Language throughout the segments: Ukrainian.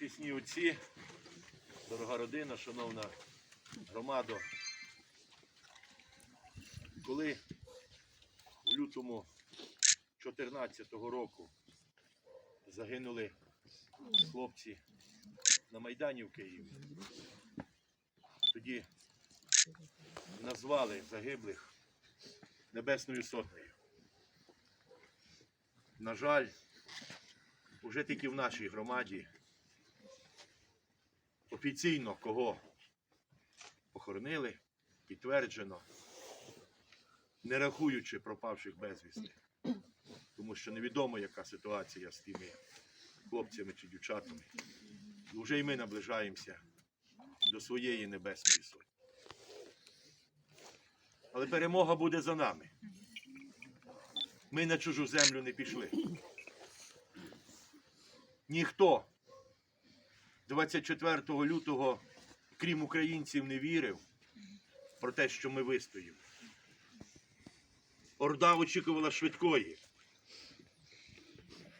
Чесні отці, дорога родина, шановна громада. Коли в лютому 2014 року загинули хлопці на Майдані в Києві, тоді назвали загиблих Небесною Сотнею. На жаль, уже тільки в нашій громаді офіційно кого похоронили, підтверджено, не рахуючи пропавших безвісти. Тому що невідомо, яка ситуація з тими хлопцями чи дівчатами. І вже і ми наближаємося до своєї небесної сотні. Але перемога буде за нами. Ми на чужу землю не пішли. Ніхто 24 лютого, крім українців, не вірив про те, що ми вистоїмо. Орда очікувала швидкої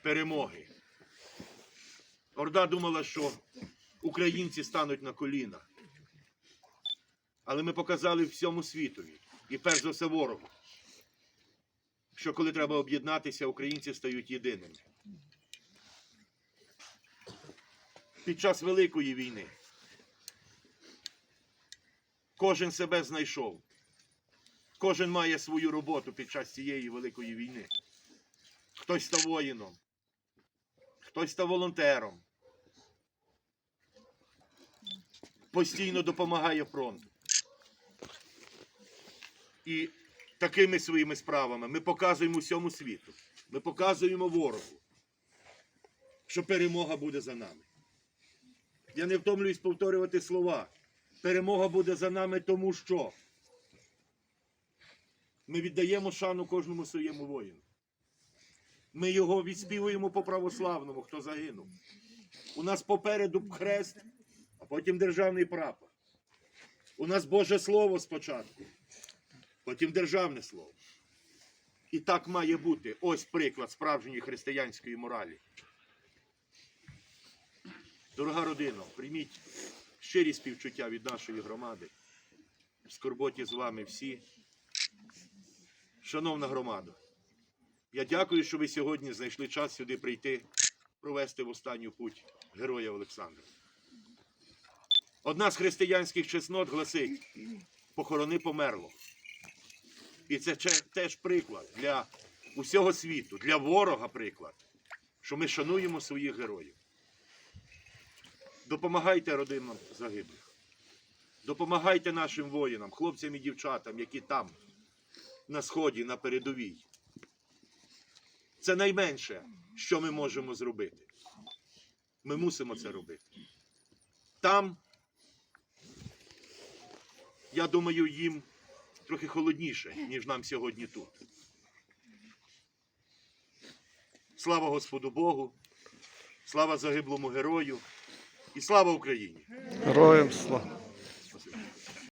перемоги. Орда думала, що українці стануть на коліна. Але ми показали всьому світові, і перш за все ворогу, що коли треба об'єднатися, українці стають єдиними. Під час Великої війни кожен себе знайшов. Кожен має свою роботу під час цієї великої війни. Хтось став воїном, хтось став волонтером. Постійно допомагає фронту. І такими своїми справами ми показуємо всьому світу. Ми показуємо ворогу, що перемога буде за нами. Я не втомлююсь повторювати слова. Перемога буде за нами, тому що ми віддаємо шану кожному своєму воїну. Ми його відспівуємо по православному, хто загинув. У нас попереду хрест, а потім державний прапор. У нас Боже Слово спочатку, потім державне слово. І так має бути. Ось приклад справжньої християнської моралі. Дорога родина, прийміть щирі співчуття від нашої громади. В скорботі з вами всі. Шановна громада, я дякую, що ви сьогодні знайшли час сюди прийти, провести в останню путь героя Олександра. Одна з християнських чеснот гласить: похорони померло. І це теж приклад для усього світу, для ворога приклад, що ми шануємо своїх героїв. Допомагайте родинам загиблих. Допомагайте нашим воїнам, хлопцям і дівчатам, які там, на сході, на передовій. Це найменше, що ми можемо зробити. Ми мусимо це робити. Там, я думаю, їм трохи холодніше, ніж нам сьогодні тут. Слава Господу Богу, слава загиблому герою і слава Україні! Героям слава.